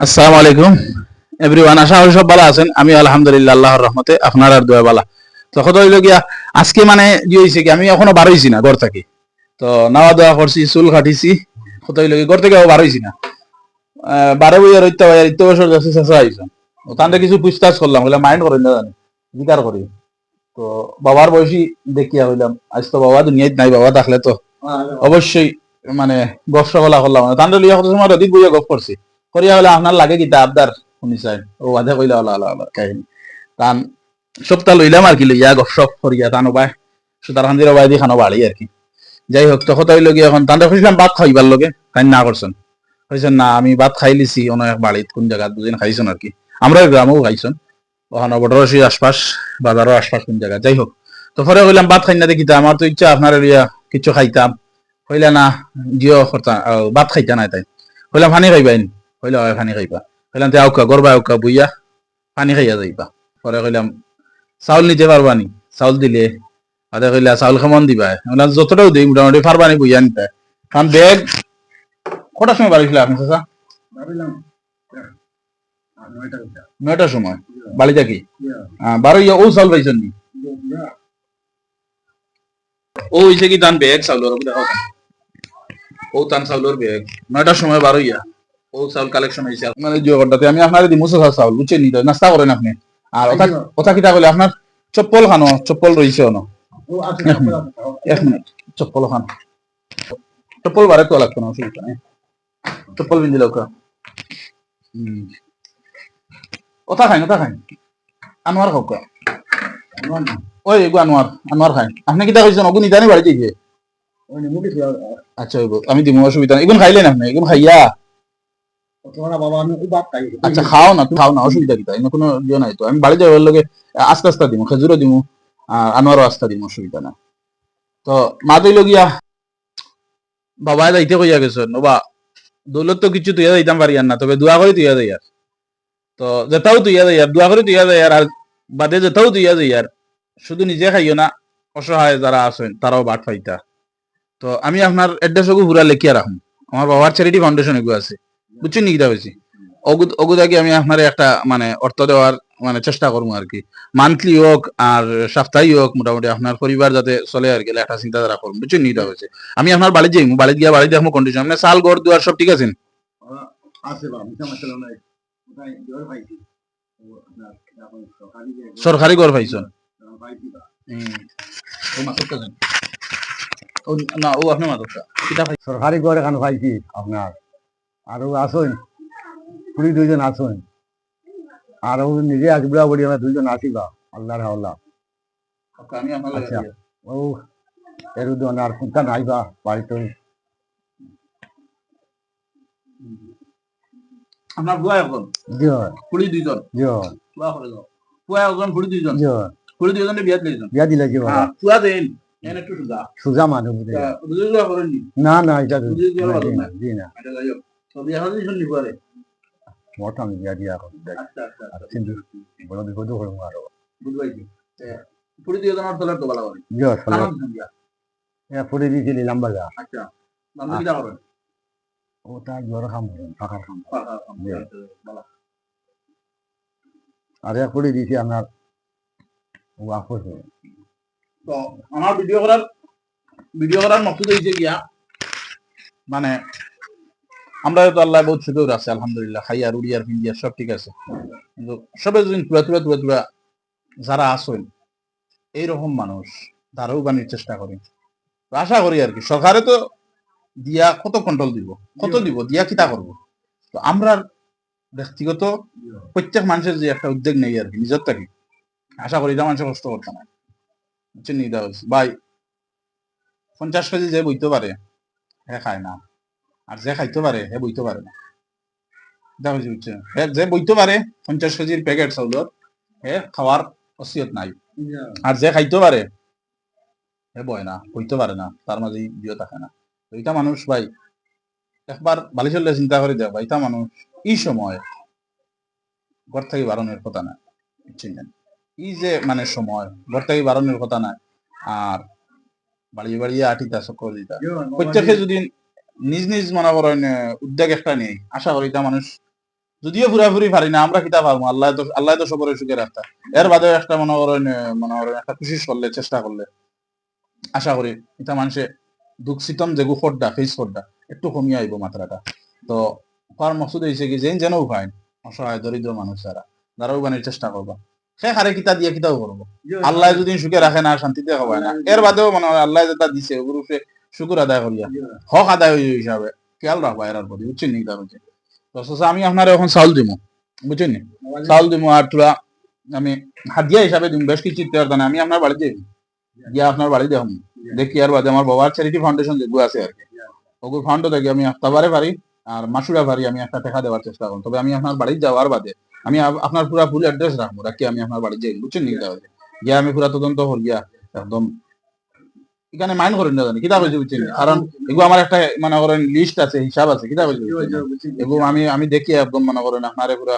আসসালামু আলাইকুম। এভরিওয়ান আশা করি সব ভালো আছেন। আমি আলহামদুলিল্লাহ আল্লাহর রহমতে আপনার আর দোয়া বালা। তো কত হইল গিয়া আজকে মানে কি হয়েছে কি আমি এখনও বার হইছি না ঘর থেকে। তো নাওয়া দোয়া করছি চুল কাটিছি। কত হইল কি ঘর থেকে বার হইছি না। বারে বইয়া রইতে হয় ইত্য বছর যাচ্ছে শেষে আইসন। ও তান্তে কিছু পুছতাছ করলাম বলে মাইন্ড করেন না জানি বিচার করি। তো বাবার বয়সী দেখিয়া হইলাম আজ তো বাবা দুনিয়ায় নাই বাবা থাকলে তো অবশ্যই মানে গপসা বলা করলাম। তান্তে লিয়া কত সময় অধিক বইয়া গপ করছি। করিয়া হলে আপনার লাগে কিতা আবদার? শুনিছেন ও বাধে কইলা হলা হলা হলা কাহিনী। তান সপ্তাহ লইলাম আর কি, লইয়া গপসপ করিয়া তান ওবাই সুতার খান্দির ওবাই দি খানো বাড়ি আর কি। যাই হোক তখন তাই লগে এখন। তান্তে খুঁজলাম ভাত খাইবার লগে তাই না করছেন। কইছেন, না, আমি ভাত খাই লিছি অনেক বাড়িত, কোন জায়গাত দুদিন খাইছেন আর কি। আমরা গ্রামেও খাইছেন। ওখানে বটরসি আশপাশ, বাজারও আশপাশ কোন জায়গা যাই হোক, তো পরে কইলাম, ভাত খাই না দেখিতা আমার তো ইচ্ছা আপনার এরিয়া কিছু খাইতাম। কইলা, না জিও ভাত খাইতা নাই তাই কইলাম পানি খাইবাইন? কইলা হয় পানি খাইবা কইলাম তে আউকা গরবা আউকা বুইয়া পানি খাইয়া যাইবা পরে কইলাম চাউল নিতে পারবা নি চাউল দিলে আদে কইলা চাউল কেমন দিবা বললাম যতটাও দিই মোটামুটি পারবা নি বুইয়া নিতে কারণ ব্যাগ কটার সময় বাড়িছিল আপনি চাচা নয়টার সময় বাড়ি থাকি বারো ইয়া ও চাউল পাইছেন নি ও হইছে কি তান ব্যাগ চাউলের তান। ও তান চাউলের ব্যাগ নয়টার সময় বারো ইয়া ও চাউল কালেকশন হয়েছে মানে জিও ঘন্টাতে আমি আপনার দিমু চাচা চাউল বুঝছেন নি নাস্তা করেন আপনি। আর ওটা কথা কিতা বলে আপনার চপ্পল খানো চপ্পল অন। এক মিনিট চপ্পল খান। চপ্পল বারে তো লাগতো না অসুবিধা নেই। চপ্পল হুম খাই ওটা খাই আনোয়ার খাও কা ওই এগো আনোয়ার আনোয়ার খাই আপনি কিতা কইছেন বাড়ি যাইবে আচ্ছা আমি দিমু অসুবিধা নেই। এগুন খাইলেন আপনি এগুন খাইয়া। আচ্ছা খাও না খাও না, অসুবিধা কিতা এনে কোনো ইয়ে নাই তো। আমি বাড়ি যাওয়ার লগে আস্তে আস্তে দিমু, খেজুরও দিমু, আর আনোয়ারও আস্তে দিমু, অসুবিধা না তো মা তৈল গিয়া বাবা যাইতে কইয়া গেছেন বা দৌলত তো কিছু তুইয়া যাইতাম পারি না, তবে দোয়া করে তুইয়া যাই তো যেটাও তুইয়া যাই আর, দোয়া করে তুইয়া যাই আর বাদে যেটাও তুইয়া যাই আর, শুধু নিজে খাইও না, অসহায় যারা আছেন, তারাও বাট পাইতা তো আমি আপনার এড্রেস ওগু লেখিয়া রাখুন। আমার বাবার চ্যারিটি ফাউন্ডেশন এগু আছে। বুঝছেন নি কিতা হয়েছি অগুদ আমি আপনার একটা মানে অর্থ দেওয়ার মানে চেষ্টা করব আর কি। মান্থলি হোক আর সাপ্তাহিক হোক মোটামুটি আপনার পরিবার যাতে চলে আর গেলে একটা চিন্তাধারা করুন বুঝছেন নি কিতা হয়েছে আমি আপনার বাড়ি যাই বাড়ি গিয়া বাড়ি দেখব কন্ডিশন আপনার সাল ঘর দুয়ার সব ঠিক আছেন সরকারি ঘর পাইছেন? ও না ও আপনি মাতক কিতা পাই সরকারি ঘর এখানে পাইছি আপনার। আরও আসুন কুড়ি দুইজন আসুন। আর ও নিজে আসবিরা বলি আমরা দুইজন আসিবা আল্লাহর হাওলা। আচ্ছা। ও এর আর কোনটা নাইবা বাড়িতে। আপনার বুয়া এখন। কুড়ি দুইজন। বুয়া করে যাও বুয়া এখন কুড়ি দুইজন। কুড়ি দুইজনে বিয়াত লইজন বিয়া দিলে বুয়া দেন। সোজা। মানুষ না না এটা জি না। তো বিয়া হলে শুনলি পরে। মোটা আমি বিয়া দিয়া এখন আচ্ছা আচ্ছা আচ্ছা। কিন্তু বড় বিপদ হলো আরও। বুঝবাইছি কুড়ি দুইজনের তোলার তো ভালো দিয়া দিয়েছিলি আচ্ছা নাম করেন ওটা জ্বর খাম ফাঁকার খাম কাম আর এক ফুটে দিয়েছি আপনার ও আপোষ তো আমার ভিডিও করার ভিডিও করার মকসুদ হয়েছে গিয়া মানে আমরা তো আল্লাহ বহুত সুযোগ আছে, আলহামদুলিল্লাহ খাইয়ার উড়িয়ার ফিন্দিয়ার সব ঠিক আছে। কিন্তু সবে যদি তুলা তুলা তুলা তুলা যারা আসেন এইরকম মানুষ তারাও বানির চেষ্টা করি। আশা করি আর কি, সরকারে তো দিয়া কত কন্ট্রোল দিব, কত দিব, দিয়া কিতা করব? তো আমরা ব্যক্তিগত প্রত্যেক মানুষের যে একটা উদ্যোগ নেই আর কি, নিজের থেকে। আশা করি এটা মানুষের কষ্ট করতে না বুঝছেন নি দা বলছি ভাই, পঞ্চাশ কেজি যে বইতে পারে হ্যাঁ খায় না। আর যে খাইতে পারে হে বইতে পারে না। দা বলছি বুঝছেন? হে যে বইতে পারে পঞ্চাশ কেজির প্যাকেট চাউলত হে খাওয়ার অসিয়ত নাই। আর যে খাইতে পারে হে বয় না বইতে পারে না তার মাঝে বিয়ে থাকে না। এটা মানুষ ভাই একবার বালি চললে চিন্তা করে দেখ ভাই এটা মানুষ এই সময় ঘর থেকে বারণের কথা না বুঝছেন? না? এই যে মানে সময় ঘর থেকে বারণের কথা না আর বাড়িয়ে বাড়িয়ে আটিতা সকল দিতা প্রত্যেকে যদি নিজ নিজ মনে করেন উদ্যোগ একটা নেই। আশা করি তা মানুষ যদিও পুরাপুরি পারি না আমরা কিতা পারব? আল্লাহ তো আল্লাহ তো সবরে সুখে রাখতা এর বাদে একটা মনে করেন মনে করেন একটা কোশিশ করলে চেষ্টা করলে। আশা করি এটা মানুষে দুঃখ সিতম যেগু খোদ্দা ফেস খোদ্দা একটু কমিয়ে আইব মাত্রাটা। তো হওয়ার মকসুদ হয়েছে কি? যেন যেন উপায় অসহায় দরিদ্র মানুষ যারা যারা উবানের চেষ্টা করবা। সে হারে কিতা দিয়ে কিতাও করব? আল্লাহ যদি সুখে রাখে না শান্তিতে হবায় না। এর বাদেও মনে হয় আল্লাহ যেটা দিছে ওগুলো সে শুকুর আদায় করিয়া হক আদায় হই হিসাবে খেয়াল রাখবা এর প্রতি বুঝছেন নি তার হচ্ছে আমি আপনার এখন চাউল দিমু বুঝছেন নি? চাউল দিমু আর তোরা আমি হাদিয়া হিসাবে দিম বেশ কিছু দানে আমি আপনার বাড়িতে গিয়া আপনার বাড়ি দেখুন দেখি আর বাদে আমার বাবার চ্যারিটি ফাউন্ডেশন যেগুলো আছে আর কি। ওগুলো ফান্ড থেকে আমি আফতাবারে পারি আর মাসুরা পারি আমি একটা টাকা দেওয়ার চেষ্টা করুন তবে আমি আপনার বাড়ি যাওয়ার বাদে আমি আপনার পুরা ফুল অ্যাড্রেস রাখব রাখি আমি আপনার বাড়ি যাই বুঝছেন নি তাহলে? গিয়া আমি পুরা তদন্ত হল গিয়া একদম এখানে মাইন্ড করেন না জানি কিতা বলছি বুঝছেন? নি? কারণ এগুলো আমার একটা মানে করেন লিস্ট আছে হিসাব আছে কিতা বলছি এগুলো আমি আমি দেখি একদম মনে করেন আপনারে পুরা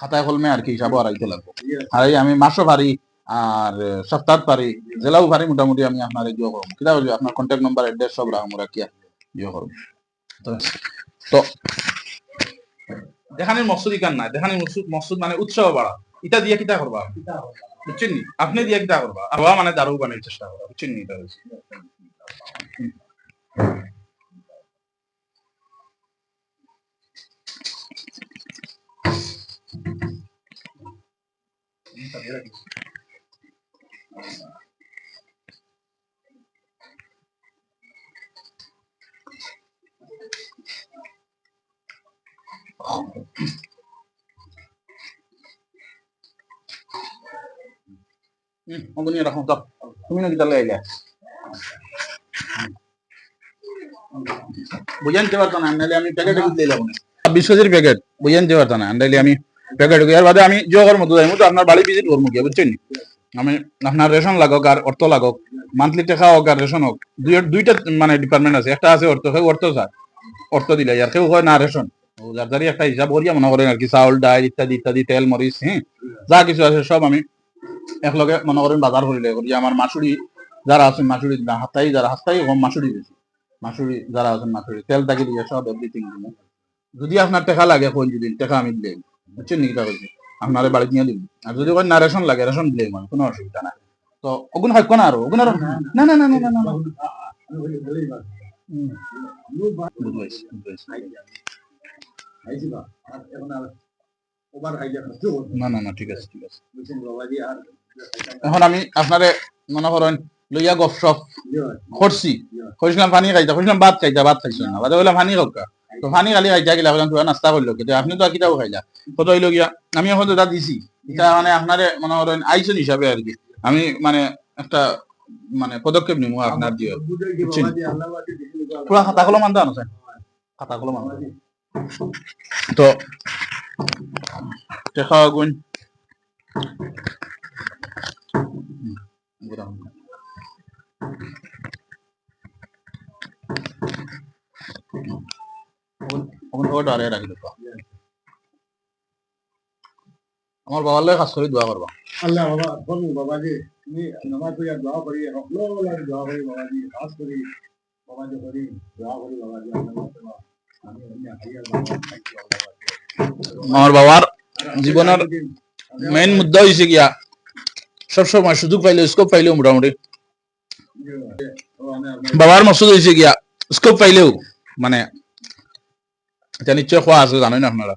খাতায় কলমে আর কি হিসাব হারাইতে লাগবো। আর আমি মাসও পারি আর সপ্তাহ পারি জেলাও পারি মোটামুটি আমি আপনার ইয়ে করব। কিতা বলছি আপনার কন্ট্যাক্ট নাম্বার অ্যাড্রেস সব রাখব রাখিয়া ইয়ে করব? তো দেখানির মকসুদ ইকান নাই দেখানির মকসুদ মকসুদ মানে উৎসাহ বাড়া। ইটা দিয়ে কিতা করবা? বুঝছেন নি আপনি দিয়ে একটা করবা আর মানে দারু বানাই চেষ্টা করবা, বুঝছেন নি Thank হচ্ছে। হুম অবনি রাখো তো তুমি না কিতা লাইলা বুঝানতে পারতো না নাহলে আমি প্যাকেটে কেজির প্যাকেট পারতো না নাহলে আমি প্যাকেট এর বাদে আমি জোগার মতো তো আপনার বাড়ি ভিজিট করব কি বুঝছেন আমি আপনার রেশন লাগক আর অর্থ লাগক মান্থলি টাকা হোক আর রেশন হোক দুইটা মানে ডিপার্টমেন্ট আছে একটা আছে অর্থ সেই অর্থ স্যার অর্থ দিলে আর কেউ হয় না রেশন যার একটা হিসাব করিয়া মনে করেন আর কি চাউল ডাল ইত্যাদি ইত্যাদি তেল মরিচ হ্যাঁ যা কিছু আছে সব আমি একলগে মনে করেন বাজার করিলে করি আমার মাসুরি যারা আছেন, মাসুরি হাতাই যারা হাতাই কম, মাসুরি বেশি। মাসুরি যারা আছেন, মাসুরি। তেল তাকে দিয়ে সব এভরিথিং দিব যদি আপনার টাকা লাগে কোন যদি টাকা আমি দিলে বুঝছেন নাকি কথা বলছি আপনার বাড়ি নিয়ে দিব আর যদি ওই না, রেশন লাগে, রেশন দিলে মানে কোনো অসুবিধা না তো ওগুন হয় কোন আরও? ওগুন আরও? না না না না না না না। হুম। বুঝাইছি, বুঝাইছি। না না না ঠিক আছে ঠিক আছে। এখন আমি আপনারে মনে করেন লইয়া গপ সপ পানি খাইতা ভাত খাইতা ভাত খাইছো না। বাদে বললাম পানি খাওকা তো পানি খালি খাইতা গেলা বললাম তোরা নাস্তা করল কিন্তু আপনি তো আর খাইলা। কত হইল গিয়া। আমি এখন দাদা দিছি। এটা মানে আপনারে মনে করেন আইসন হিসাবে আর কি। আমি মানে একটা মানে পদক্ষেপ নিবো আপনার দিয়ে। পুরা খাতা কলম আনতে আনছে খাতা কলম আনতে তো দেবো আমার বাবার লাগে কাজ করে, দোয়া করবা। আল্লাহ বাবা বলু তুমি নামাজ পড়িয়া দোয়া করি রকলো লাগে দোয়া করি বাবাজি খাস করি, বাবাজি করি, দোয়া করি বাবাজি, আল্লাহ আমি বাবা থাকি আল্লাহ আমার বাবার জীবনের মেইন মুদ্দা হয়েছে গিয়া সবসময় সুযোগ পাইলে স্কোপ পাইলেও মোটামুটি। বাবার মকসুদ হয়েছে গিয়া স্কোপ পাইলেও মানে এটা নিশ্চয় খোয়া আছে জানেন আপনারা?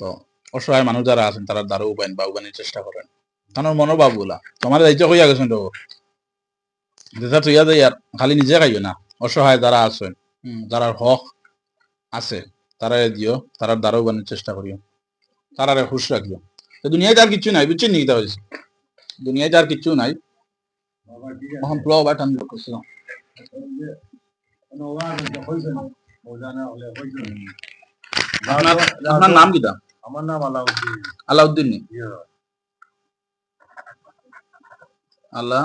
তো অসহায় মানুষ যারা আছেন, তারা দ্বারা উপায়ন বা উপায়নের চেষ্টা করেন। কারণ মনোভাবগুলা তোমার দায়িত্ব হইয়া গেছেন তো। যেটা তুইয়া আর খালি নিজে খাইবে না। অসহায় যারা আছেন যারা হক আছে। তারা দিও তারা দ্বারা উপায়নের চেষ্টা করিও। তারারে খুশ রাখিও। তো দুনিয়ায় আর কিছু নাই বুঝছেন নি হয়েছে দুনিয়ায় আর কিছু নাই। এখন টান করছিলাম আপনার নাম আমার নাম আলাউদ্দিন। আলাউদ্দিন আল্লাহ?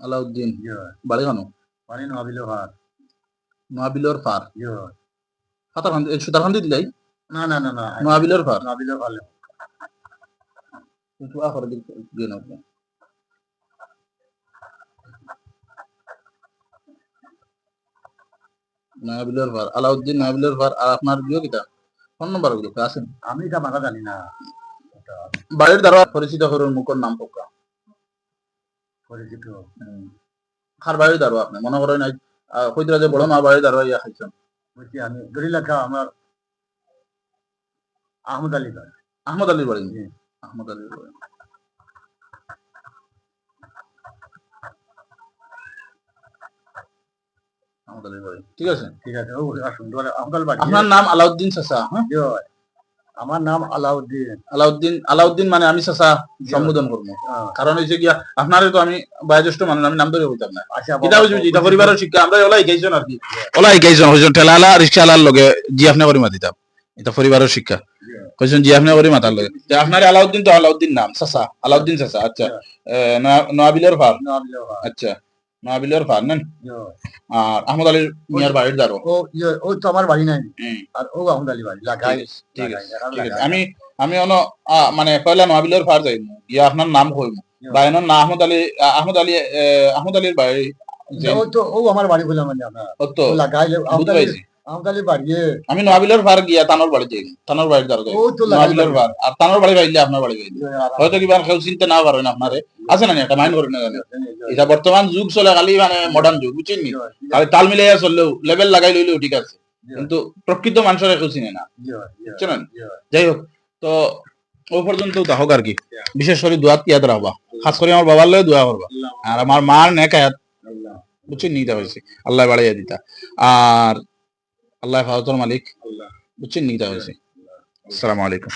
আলাউদ্দিন। ইয়া। বাড়ি নবিল ফার ইয়া। ফাতার খান সুতার খান দিলাই? না না না না। দিয়ে নাও। নয়াবিলের আলাউদ্দিন নয়াবিলের ভার আর আপনার বিয়ে কিতা ফোন নম্বরগুলো আছেন আমি এটা মাথা জানি না। এটা বাড়ির দ্বারা পরিচিত মুখর নাম পক্কা পরিচিত। খার বাড়ির দ্বারা আপনি? মনে করেন কইতরা যে বড় মা ইয়া খাইছেন বলছি আমি গড়ি লেখা আমার আহমদ আলী বাড়ি। আহমদ আলীর বাড়ি? আহমদ আলীর বাড়ি। ঠিক আছে? ঠিক আছে আপনার নাম আলাউদ্দিন চাচা হ্যাঁ। আমার নাম আলাউদ্দিন। আলাউদ্দিন আলাউদ্দিন মানে আমি চাচা সম্বোধন করব। আহ, কারণ হয়েছে গিয়া আপনার তো আমি বয়োজ্যেষ্ঠ মানুষ আমি নাম ধরে বলতাম না। আচ্ছা এটা এটা পরিবারের শিক্ষা আমরা ওলাই গাইছেন আর কি। ওলাই গাইছেন হইছেন ঠেলালা রিক্সালার লগে জি আপনি করে মাতিতাম এটা পরিবারের শিক্ষা। কইছেন জি আপনি করে মাতার লগে। যে আপনার আলাউদ্দিন তো আলাউদ্দিন নাম চাচা আলাউদ্দিন চাচা আচ্ছা। নয়াবিলের ফার আচ্ছা। নয়াবিলের ফার নেন? আর আহমদ আলীর মিয়ার বাড়ির দারো ও ও তো আমার বাড়ি নাই। আর ও আহমদ আলী বাড়ি লাগাই ঠিক আছে লাগাই, লাগাই। আমি আমি অন মানে কইলা নয়াবিলের ফার যাইমু ইয়া আপনার নাম কইম বাইনর না আহমদ আলী আহমদ আলী আহমদ আলীর বাড়ি ও তো ও আমার বাড়ি বলে মানে আপনার। ও তো আলী পাইছি আহমদ আলী আমি নয়াবিলের ফার গিয়া তানোর বাড়ি যাই তানোর ফার আর তানোর বাড়ি আপনার বাড়ি হয়তো কিবা কেউ চিনতে না পারেন আপনারে আছে না একটা মাইন্ড করেন না জানেন এটা বর্তমান যুগ চলে খালি মানে মডার্ন যুগ বুঝছেন নি তাল মিলাইয়া চললেও লেভেল লাগাই লইলেও ঠিক আছে। কিন্তু প্রকৃত মানুষের কেউ চিনে না। বুঝছেন যাই হোক তো ও পর্যন্ত তাহক আর কি। বিশেষ করে দোয়াত ইয়াদ রাখবা খাস করে আমার বাবার লয়ে দোয়া করবা আর আমার মার নেকায়াত বুঝছেন নিতে হয়েছে আল্লাহ বাড়াইয়া দিতা আর আল্লাহ ফাওয়াতর মালিক। বুঝছেন? নিতে হয়েছে আসসালামু আলাইকুম।